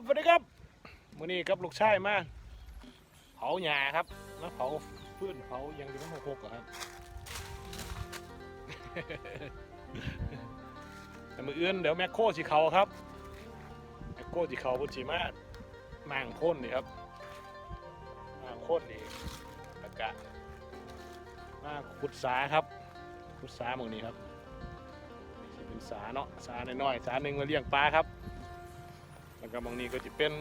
ครับสวัสดีครับมื้อนี้กับลูกชายมาเผาหญ้าครับมาเผาฟืนเผายังอยู่มันหกๆอะครับแต่มืออื่นเดี๋ยวแมคโครสิเขาครับแมคโครสิเขาบุจิมาหมางพ่นนี่ครับหมางพ่นนี่ตะกะมาขุดสาครับขุดสาหมองนี้ครับเป็นสาเนาะสาน้อยๆสาหนึ่งมาเลี้ยงปลาครับ แล้วก็บางนี้ก็จะเป็น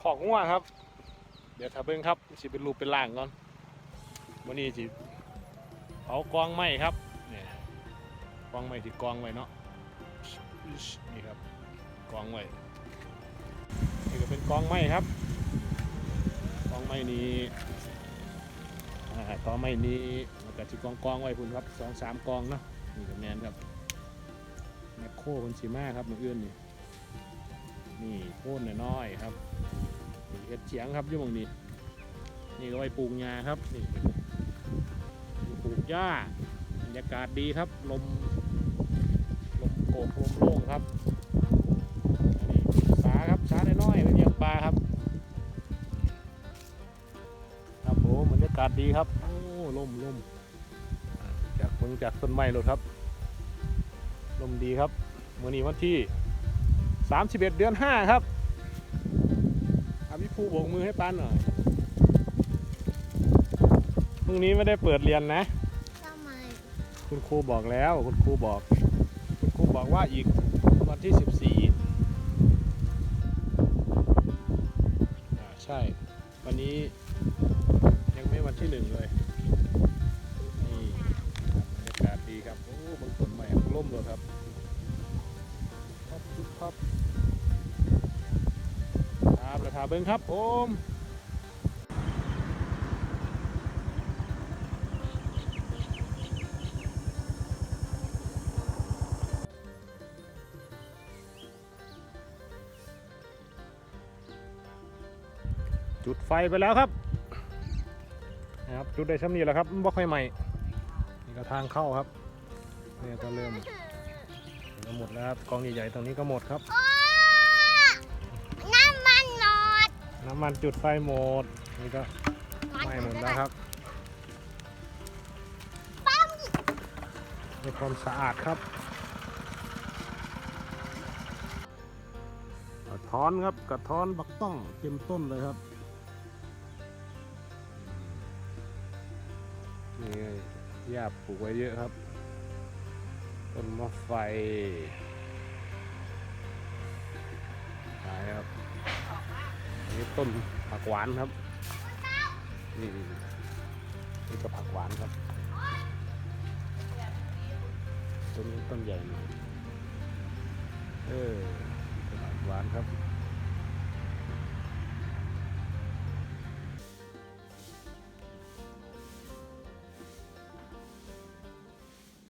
ขอกงัวครับ เดี๋ยวถ้าเบิ้งครับสิเป็นรูปเป็นร่างก่อนวันนี้สิเผากองไม้ครับเนี่ยกองไม้ที่กองไว้เนาะนี่ครับกองไว้นี่ก็เป็นกองไม้ครับกองไม้นี้อ่ากองไม้นี้แล้วก็ที่กองกองไว้พุ่นครับสองสามกองเนาะนี่ก็แมนครับแมคโครคนสีมาครับมืออื่นนี่ นี่โค่นน้อยๆครับนี่เห็ดเฉียงครับยุ่มงนี้นี่ก็ไว้ปลูกหญ้าครับนี่ปลูกหญ้าบรรยากาศดีครับลมลมโกกลมโล่งครับนี่สาครับสาน้อยๆเป็นเลี้ยงปลาครับครับผมบรรยากาศดีครับโอ้ลมลมจากเพิ่งจากต้นไม้เลยครับลมดีครับวันนี้วันที่ 31 เดือน 5 ครับอาพี่ภูโบกมือให้ปันหน่อยพรุ่งนี้ไม่ได้เปิดเรียนนะ ทำไมคุณครูบอกแล้ว คุณครูบอก คุณครูบอกว่าอีกวันที่ 14อ่าใช่ วันนี้ยังไม่วันที่หนึ่งเลย นี่บรรยากาศดีครับ โอ้บางต้นใหม่ร่มเลยครับ ครับครับ ครับราเบิ้งครับผมจุดไฟไปแล้วครับนะครับจุดได้ช่ำนี้แล้วครับมันบ่ค่อยใหม่นี่ก็ทางเข้าครับเนี่ยก็เริ่มเริ่มหมดแล้วครับกองใหญ่ๆตรงนี้ก็หมดครับ น้ำมันจุดไฟหมด นี่ก็ไหม้หมดแล้วครับมีความสะอาดครับกระท้อนครับกระท้อนบักต้องเต็มต้นเลยครับนี่ไงหญ้าปลูกไว้เยอะครับ ต้นมะไฟ ต้นผักหวานครับนี่นี่ก็ผักหวานครับต้นนี้ต้นใหญ่หน่อยเออผักหวานครับ